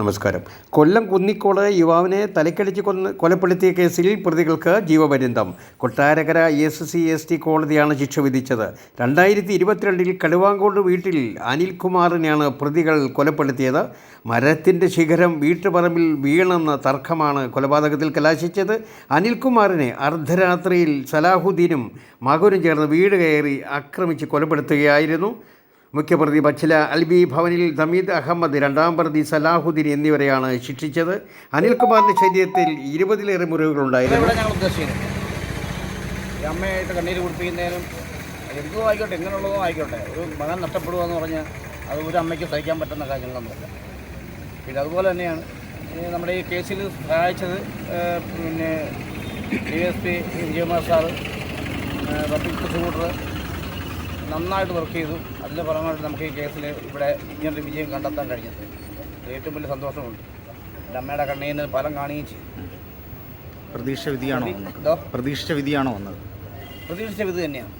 നമസ്കാരം. കൊല്ലം കുന്നിക്കോട് യുവാവിനെ തലക്കടിച്ച് കൊന്ന് കൊലപ്പെടുത്തിയ കേസിൽ പ്രതികൾക്ക് ജീവപര്യന്തം. Kottarakkara S C S T കോടതിയാണ് ശിക്ഷ വിധിച്ചത്. രണ്ടായിരത്തി ഇരുപത്തിരണ്ടിൽ കടുവാങ്കോട് വീട്ടിൽ അനിൽകുമാറിനെയാണ് പ്രതികൾ കൊലപ്പെടുത്തിയത്. മരത്തിന്റെ ശിഖരം വീട്ടുപറമ്പിൽ വീണെന്ന തർക്കമാണ് കൊലപാതകത്തിൽ കലാശിച്ചത്. അനിൽകുമാറിനെ അർദ്ധരാത്രിയിൽ സലാഹുദ്ദീനും മകനും ചേർന്ന് വീട് കയറി ആക്രമിച്ച് കൊലപ്പെടുത്തുകയായിരുന്നു. മുഖ്യപ്രതി ബച്ചില അൽബി ഭവനിൽ ദമീദ് അഹമ്മദ് രണ്ടാം പ്രതി സലാഹുദ്ദീൻ എന്നിവരെയാണ് ശിക്ഷിച്ചത്. അനിൽകുമാറിന്റെ ശരീരത്തിൽ ഇരുപതിലേറെ മുറിവുകളുണ്ടായിരുന്നു അമ്മയായിട്ട് കണ്ണീര് കുടിപ്പിക്കുന്നതിനും എന്തോ ആയിക്കോട്ടെ എങ്ങനെയുള്ളതോ ആയിക്കോട്ടെ ഒരു മകൻ നഷ്ടപ്പെടുക എന്ന് പറഞ്ഞാൽ അത് ഒരു അമ്മയ്ക്ക് സഹിക്കാൻ പറ്റുന്ന കാര്യങ്ങളൊന്നുമില്ല പിന്നെ അതുപോലെ തന്നെയാണ് നമ്മുടെ ഈ കേസിൽ സഹായിച്ചത് പിന്നെ D S P Vijayakumar sir Rafeeq prosecutor നന്നായിട്ട് വർക്ക് ചെയ്തു. അതിന്റെ ഫലമായിട്ട് നമുക്ക് ഈ കേസിൽ ഇവിടെ ഇങ്ങനൊരു വിജയം കണ്ടെത്താൻ കഴിഞ്ഞത്. ഏറ്റവും വലിയ സന്തോഷമുണ്ട്. എന്റെ അമ്മയുടെ കണ്ണീരിന് ഫലം കാണുകയും ചെയ്തു. പ്രതീക്ഷ വിധിയാണോ പ്രതീക്ഷ പ്രതീക്ഷിച്ച വിധിയാണോ വന്നത്? പ്രതീക്ഷിച്ച വിധി തന്നെയാണ്.